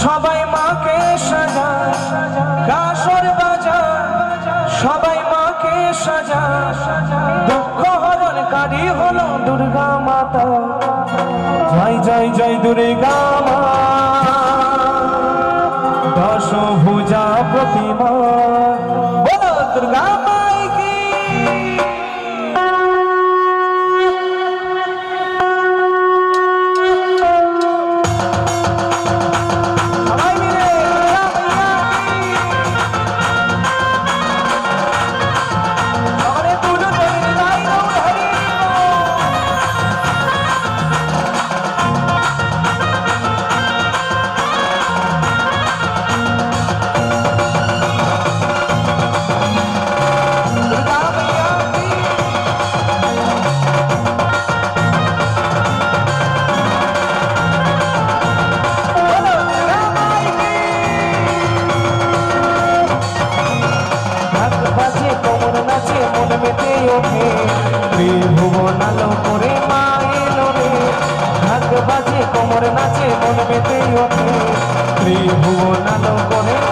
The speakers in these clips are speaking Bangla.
সবাই মাকে সাজা। কাসর বাজা। সবাই মাকে সাজা। দুঃখ হরণকারী হলো দুর্গা মাতা। জয় জয় জয় দুর্গা মা। দশ ভুজা প্রতিমা। ত্রিভুবন আলো করে মা এলো রে। ঢাক বাজে, কোমর নাচে, মন মেতে ওঠে। ত্রিভুবন আলো করে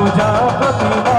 পূজা প্রতিমা